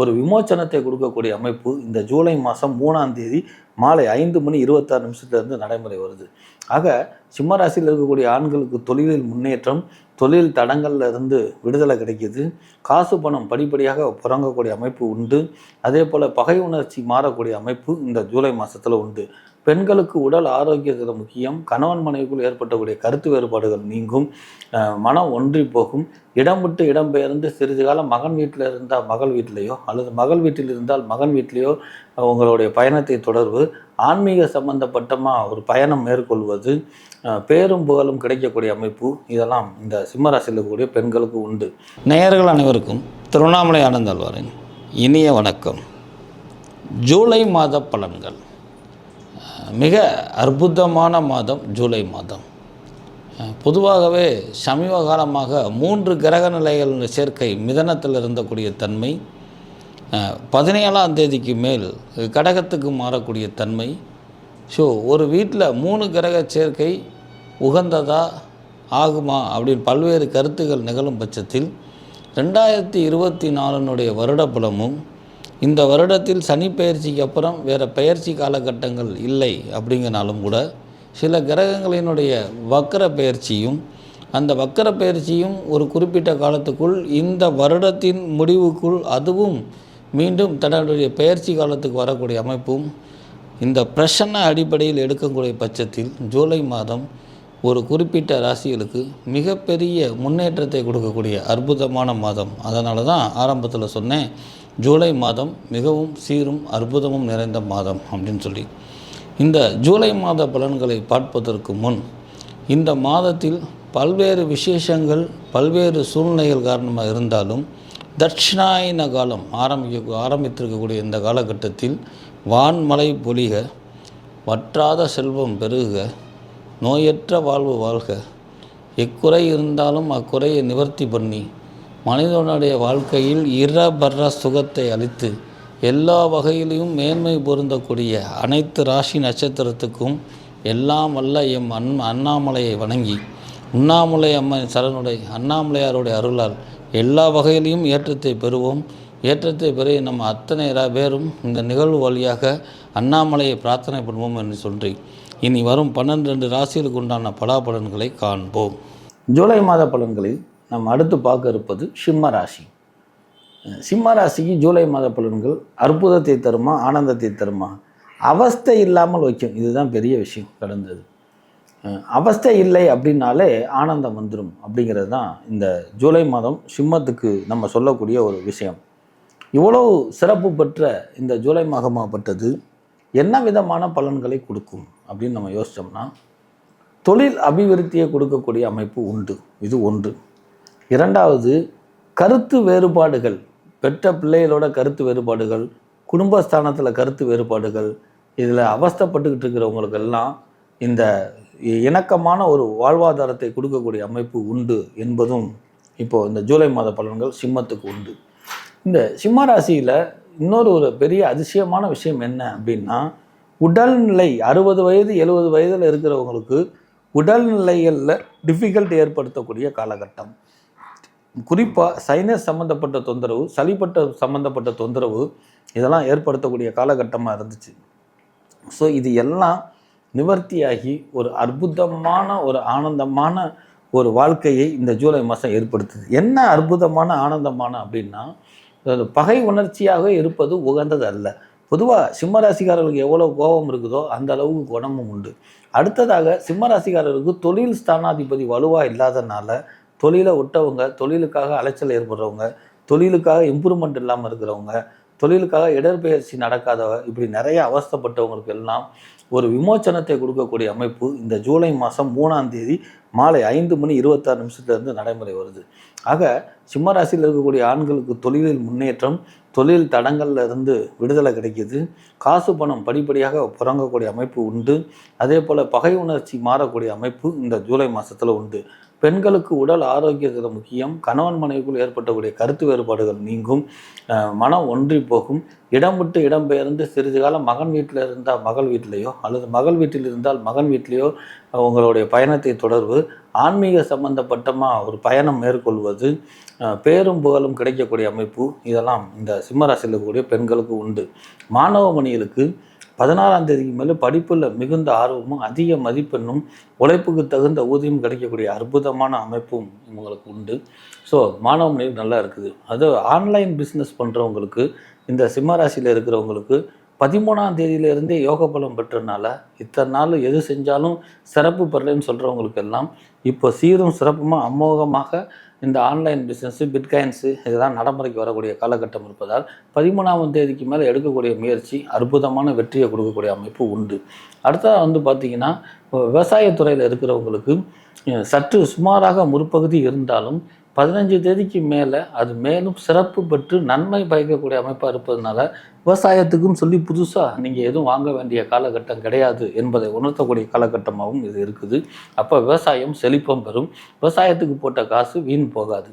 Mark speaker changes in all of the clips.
Speaker 1: ஒரு விமோச்சனத்தை கொடுக்கக்கூடிய அமைப்பு இந்த ஜூலை மாதம் மூணாம் தேதி மாலை ஐந்து மணி இருபத்தாறு நிமிஷத்துலேருந்து நடைமுறை வருது. ஆக சிம்மராசியில் இருக்கக்கூடிய ஆண்களுக்கு தொழிலில் முன்னேற்றம் தொழில் தடங்கள்ல இருந்து விடுதலை கிடைக்கிது. காசு பணம் படிப்படியாக புறங்கக்கூடிய அமைப்பு உண்டு. அதே போல் பகை உணர்ச்சி மாறக்கூடிய அமைப்பு இந்த ஜூலை மாதத்தில் உண்டு. பெண்களுக்கு உடல் ஆரோக்கியத்தில் முக்கியம். கணவன் மனைவிக்குள் ஏற்பட்டக்கூடிய கருத்து வேறுபாடுகள் நீங்கும். மனம் ஒன்றி போகும். இடம் விட்டு இடம் பெயர்ந்து சிறிது காலம் மகன் வீட்டில் இருந்தால் மகள் வீட்டிலேயோ அல்லது மகள் வீட்டில் இருந்தால் மகன் வீட்டிலேயோ உங்களுடைய பயணத்தை தொடர்வு ஆன்மீக சம்பந்தப்பட்டமாக ஒரு பயணம் மேற்கொள்வது பேரும் புகழும் கிடைக்கக்கூடிய அமைப்பு. இதெல்லாம் இந்த சிம்மராசியில் இருக்கக்கூடிய பெண்களுக்கு உண்டு. நேயர்கள் அனைவருக்கும் திருவண்ணாமலை ஆனந்தாழ்வாரின் இனிய வணக்கம். ஜூலை மாத பலன்கள். மிக அற்புதமான மாதம் ஜூலை மாதம். பொதுவாகவே சமீப காலமாக மூன்று கிரக நிலைகள் சேர்க்கை மிதனத்தில் இருந்தக்கூடிய தன்மை பதினேழாம் தேதிக்கு மேல் கடகத்துக்கு மாறக்கூடிய தன்மை. ஸோ ஒரு வீட்டில் மூணு கிரக சேர்க்கை உகந்ததா ஆகுமா அப்படின்னு பல்வேறு கருத்துகள் நிகழும் பட்சத்தில் ரெண்டாயிரத்தி இருபத்தி நாலுனுடைய வருடப்புலமும் இந்த வருடத்தில் சனி பயிற்சிக்கு அப்புறம் வேறு பயிற்சி காலகட்டங்கள் இல்லை அப்படிங்கனாலும் கூட சில கிரகங்களினுடைய வக்கர பயிற்சியும் அந்த வக்கர பயிற்சியும் ஒரு குறிப்பிட்ட காலத்துக்குள் இந்த வருடத்தின் முடிவுக்குள் அதுவும் மீண்டும் தன்னுடைய பயிற்சி காலத்துக்கு வரக்கூடிய அமைப்பும் இந்த பிரசன்ன அடிப்படையில் எடுக்கக்கூடிய பட்சத்தில் ஜூலை மாதம் ஒரு குறிப்பிட்ட ராசிகளுக்கு மிகப்பெரிய முன்னேற்றத்தை கொடுக்கக்கூடிய அற்புதமான மாதம். அதனால தான் ஆரம்பத்தில் சொன்னேன் ஜூலை மாதம் மிகவும் சீரும் அற்புதமும் நிறைந்த மாதம் அப்படின்னு சொல்லி. இந்த ஜூலை மாத பலன்களை பார்ப்பதற்கு முன் இந்த மாதத்தில் பல்வேறு விசேஷங்கள் பல்வேறு சூழ்நிலைகள் காரணமாக இருந்தாலும் தட்சிணாயன காலம் ஆரம்பிக்க ஆரம்பித்திருக்கக்கூடிய இந்த காலகட்டத்தில் வான்மலை பொழிக வற்றாத செல்வம் பெருக நோயற்ற வாழ்வு வாழ்க எக்குறை இருந்தாலும் அக்குறையை நிவர்த்தி பண்ணி மனிதனுடைய வாழ்க்கையில் இரபர சுகத்தை அளித்து எல்லா வகையிலையும் மேன்மை பொருந்தக்கூடிய அனைத்து ராசி நட்சத்திரத்துக்கும் எல்லாம் வல்ல எம் அன் அண்ணாமலையை வணங்கி உண்ணாமலை அம்மன் சரணுடைய அண்ணாமலையாருடைய அருளால் எல்லா வகையிலையும் ஏற்றத்தை பெறுவோம். ஏற்றத்தை பெற நம்ம அத்தனை பேரும் இந்த நிகழ்வு வழியாக அண்ணாமலையை பிரார்த்தனை பண்ணுவோம் என்று சொல்லி இனி வரும் பன்னெண்டு ராசிகளுக்கு உண்டான பலாபலன்களை காண்போம். ஜூலை மாத பலன்களில் நம்ம அடுத்து பார்க்க இருப்பது சிம்ம ராசி. சிம்ம ராசிக்கு ஜூலை மாத பலன்கள் அற்புதத்தை தருமா ஆனந்தத்தை தருமா? அவஸ்தை இல்லாமல் வைக்கும். இதுதான் பெரிய விஷயம் கடந்தது. அவஸ்தை இல்லை அப்படின்னாலே ஆனந்தம் வந்துடும் அப்படிங்கிறது தான் இந்த ஜூலை மாதம் சிம்மத்துக்கு நம்ம சொல்லக்கூடிய ஒரு விஷயம். இவ்வளவு சிறப்பு பெற்ற இந்த ஜூலை மாதமாகப்பட்டது என்ன விதமான பலன்களை கொடுக்கும் அப்படின்னு நம்ம யோசித்தோம்னா தொழில் அபிவிருத்தியை கொடுக்கக்கூடிய அமைப்பு உண்டு. இது ஒன்று. இரண்டாவது கருத்து வேறுபாடுகள். பெற்ற பிள்ளைகளோட கருத்து வேறுபாடுகள் குடும்பஸ்தானத்தில் கருத்து வேறுபாடுகள் இதில் அவஸ்தைப்பட்டுக்கிட்டு இருக்கிறவங்களுக்கெல்லாம் இந்த இணக்கமான ஒரு வாழ்வாதாரத்தை கொடுக்கக்கூடிய அமைப்பு உண்டு என்பதும் இப்போது இந்த ஜூலை மாத பலன்கள் சிம்மத்துக்கு உண்டு. இந்த சிம்ம ராசியில் இன்னொரு ஒரு பெரிய அதிசயமான விஷயம் என்ன அப்படின்னா உடல்நிலை அறுபது வயது எழுபது வயதில் இருக்கிறவங்களுக்கு உடல்நிலைகளில் டிஃபிகல்ட் ஏற்படுத்தக்கூடிய காலகட்டம். குறிப்பாக சைனஸ் சம்மந்தப்பட்ட தொந்தரவு சளிப்பட்ட சம்மந்தப்பட்ட தொந்தரவு இதெல்லாம் ஏற்படுத்தக்கூடிய காலகட்டமாக இருந்துச்சு. ஸோ இது எல்லாம் நிவர்த்தியாகி ஒரு அற்புதமான ஒரு ஆனந்தமான ஒரு வாழ்க்கையை இந்த ஜூலை மாதம் ஏற்படுத்துது. என்ன அற்புதமான ஆனந்தமான அப்படின்னா அது பகை உணர்ச்சியாக இருப்பது உகந்தது அல்ல. பொதுவாக சிம்மராசிக்காரர்களுக்கு எவ்வளோ கோபம் இருக்குதோ அந்த அளவுக்கு குணமும் உண்டு. அடுத்ததாக சிம்மராசிக்காரர்களுக்கு தொழில் ஸ்தானாதிபதி வலுவாக இல்லாதனால தொழிலை விட்டவங்க தொழிலுக்காக அலைச்சல் ஏற்படுறவங்க தொழிலுக்காக இம்ப்ரூவ்மெண்ட் இல்லாமல் இருக்கிறவங்க தொழிலுக்காக இடற்பெயர்ச்சி நடக்காதவ இப்படி நிறைய அவஸ்தைப்பட்டவங்களுக்கு எல்லாம் ஒரு விமோச்சனத்தை கொடுக்கக்கூடிய அமைப்பு இந்த ஜூலை மாதம் மூணாம் தேதி மாலை ஐந்து மணி இருபத்தாறு நிமிஷத்துலேருந்து நடைமுறை வருது. ஆக சிம்மராசியில் இருக்கக்கூடிய ஆண்களுக்கு தொழிலில் முன்னேற்றம் தொழில் தடங்கள்ல இருந்து விடுதலை கிடைக்கிது. காசு பணம் படிப்படியாக புறங்கக்கூடிய அமைப்பு உண்டு. அதே போல் பகை உணர்ச்சி மாறக்கூடிய அமைப்பு இந்த ஜூலை மாதத்தில் உண்டு. பெண்களுக்கு உடல் ஆரோக்கியத்தில் முக்கியம். கணவன் மனைவிக்குள் ஏற்பட்டக்கூடிய கருத்து வேறுபாடுகள் நீங்கும். மனம் ஒன்றி போகும். இடம் விட்டு இடம் பெயர்ந்து சிறிது காலம் மகன் வீட்டில் இருந்தால் மகள் வீட்டிலேயோ அல்லது மகள் வீட்டில் இருந்தால் மகன் வீட்டிலேயோ உங்களுடைய பயணத்தை தொடர்வு ஆன்மீக சம்பந்தப்பட்டமாக ஒரு பயணம் மேற்கொள்வது பேரும் புகழும் கிடைக்கக்கூடிய அமைப்பு. இதெல்லாம் இந்த சிம்மராசியில் இருக்கக்கூடிய பெண்களுக்கு உண்டு. மாணவ மணிகளுக்கு பதினாறாம் தேதிக்கு மேலே படிப்பில் மிகுந்த ஆர்வமும் அதிக மதிப்பெண்ணும் உழைப்புக்கு தகுந்த ஊதியம் கிடைக்கக்கூடிய அற்புதமான அமைப்பும் உங்களுக்கு உண்டு. ஸோ மாணவ மணிகள் நல்லா இருக்குது. அது ஆன்லைன் பிஸ்னஸ் பண்ணுறவங்களுக்கு இந்த சிம்மராசியில் இருக்கிறவங்களுக்கு பதிமூணாம் தேதியிலிருந்தே யோக பலம் பெற்றனால இத்தனை நாள் எது செஞ்சாலும் சிறப்பு பெறலைன்னு சொல்கிறவங்களுக்கு எல்லாம் இப்போ சீரும் சிறப்புமாக அமோகமாக இந்த ஆன்லைன் பிஸ்னஸ்ஸு பிட்காயின்ஸு இதுதான் நடைமுறைக்கு வரக்கூடிய காலகட்டம் இருப்பதால் பதிமூணாம் தேதிக்கு மேலே எடுக்கக்கூடிய முயற்சி அற்புதமான வெற்றியை கொடுக்கக்கூடிய அமைப்பு உண்டு. அடுத்ததாக வந்து பார்த்திங்கன்னா விவசாயத்துறையில் இருக்கிறவங்களுக்கு சற்று சுமாராக முற்பகுதி இருந்தாலும் பதினஞ்சு தேதிக்கு மேலே அது மேலும் சிறப்பு பெற்று நன்மை பயக்கக்கூடிய அமைப்பாக இருப்பதனால விவசாயத்துக்கும் சொல்லி புதுசாக நீங்கள் எதுவும் வாங்க வேண்டிய காலகட்டம் கிடையாது என்பதை உணர்த்தக்கூடிய காலகட்டமாகவும் இது இருக்குது. அப்போ விவசாயம் செழிப்பம் பெறும். விவசாயத்துக்கு போட்ட காசு வீண் போகாது.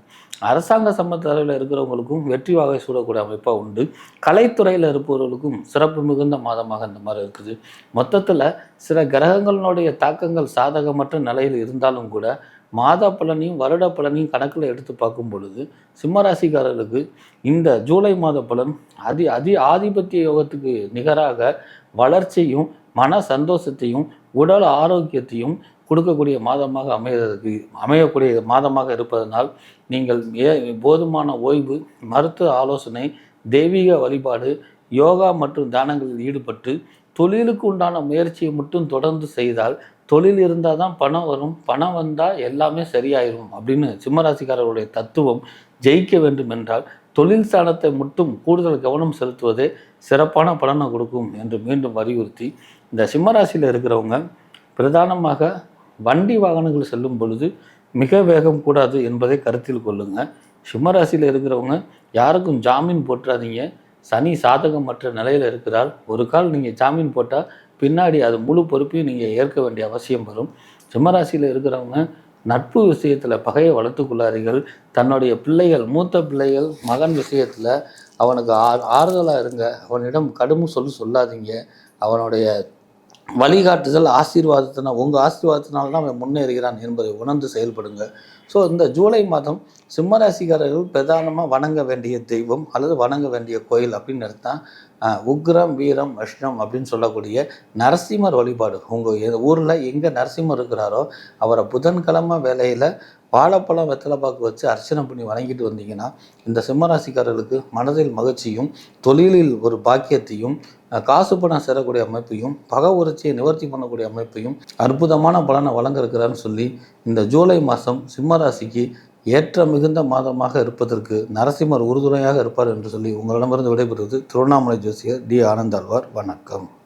Speaker 1: அரசாங்க சம்பந்தத்தில் இருக்கிறவங்களுக்கும் வெற்றி வாகை சூடக்கூடிய அமைப்பாக உண்டு. கலைத்துறையில் இருப்பவர்களுக்கும் சிறப்பு மிகுந்த மாதமாக இந்த மாதிரி இருக்குது. மொத்தத்தில் சில கிரகங்களினுடைய தாக்கங்கள் சாதகமற்ற நிலையில் இருந்தாலும் கூட மாத பலனையும் வருட பலனையும் கணக்கில் எடுத்து பார்க்கும் பொழுது சிம்மராசிக்காரர்களுக்கு இந்த ஜூலை மாத பலன் அதி அதி ஆதிபத்திய யோகத்துக்கு நிகராக வளர்ச்சியும் மன சந்தோஷத்தையும் உடல் ஆரோக்கியத்தையும் கொடுக்கக்கூடிய மாதமாக அமைவதற்கு அமையக்கூடிய மாதமாக இருப்பதனால் நீங்கள் ஏ போதுமான ஓய்வு மருத்துவ ஆலோசனை தெய்வீக வழிபாடு யோகா மற்றும் தானங்களில் ஈடுபட்டு தொழிலுக்கு உண்டான முயற்சியை மட்டும் தொடர்ந்து செய்தால் தொழில் இருந்தால் தான் பணம் வரும். பணம் வந்தால் எல்லாமே சரியாயிரும் அப்படின்னு சிம்மராசிக்காரர்களுடைய தத்துவம் ஜெயிக்க வேண்டும் என்றால் தொழில் ஸ்தானத்தை மட்டும் கூடுதல் கவனம் செலுத்துவதே சிறப்பான பலனை கொடுக்கும் என்று மீண்டும் வலியுறுத்தி இந்த சிம்மராசியில் இருக்கிறவங்க பிரதானமாக வண்டி வாகனங்கள் செல்லும் பொழுது மிக வேகம் கூடாது என்பதை கருத்தில் கொள்ளுங்கள் சிம்மராசியில் இருக்கிறவங்க யாருக்கும் ஜாமீன் போட்டுறாதீங்க சனி சாதகமற்ற நிலையில் இருக்கிறார். ஒரு கால் நீங்கள் ஜாமீன் போட்டால் பின்னாடி அது முழு பொறுப்பையும் நீங்கள் ஏற்க வேண்டிய அவசியம் வரும். சிம்மராசியில் இருக்கிறவங்க நட்பு விஷயத்தில் பகையை வளர்த்துக்குள்ளாரிகள் தன்னுடைய பிள்ளைகள் மூத்த பிள்ளைகள் மகன் விஷயத்தில் அவனுக்கு ஆ ஆறுதலாக இருங்க. அவனிடம் கடும் சொல்லு சொல்லாதீங்க. அவனுடைய வழிகாட்டுதல் ஆசீர்வாதத்தினால் உங்கள் ஆசீர்வாதத்தினால தான் அவன் முன்னேறுகிறான் என்பதை உணர்ந்து செயல்படுங்க. ஸோ இந்த ஜூலை மாதம் சிம்மராசிக்காரர்கள் பிரதானமாக வணங்க வேண்டிய தெய்வம் அல்லது வணங்க வேண்டிய கோயில் அப்படின்னு எடுத்தால் உக்ரம் வீரம் வஷ்ணம் அப்படின்னு சொல்லக்கூடிய நரசிம்மர் வழிபாடு. உங்கள் ஊரில் எங்கே நரசிம்மர் இருக்கிறாரோ அவரை புதன்கிழமை வேலையில் வாழைப்பழம் வெத்தலைப்பாக்கு வச்சு அர்ச்சனை பண்ணி வணங்கிட்டு வந்தீங்கன்னா இந்த சிம்மராசிக்காரர்களுக்கு மனதில் மகிழ்ச்சியும் தொழிலில் ஒரு பாக்கியத்தையும் காசு பணம் சேரக்கூடிய அமைப்பையும் பக உணர்ச்சியை நிவர்த்தி பண்ணக்கூடிய அமைப்பையும் அற்புதமான பலனை வழங்கிருக்கிறான்னு சொல்லி இந்த ஜூலை மாதம் சிம்மராசிக்கு ஏற்ற மிகுந்த மாதமாக இருப்பதற்கு நரசிம்மர் உறுதுணையாக இருப்பார் என்று சொல்லி உங்களிடமிருந்து விடைபெறுவது திருவண்ணாமலை ஜோசியர் டி. ஆனந்தாழ்வார். வணக்கம்.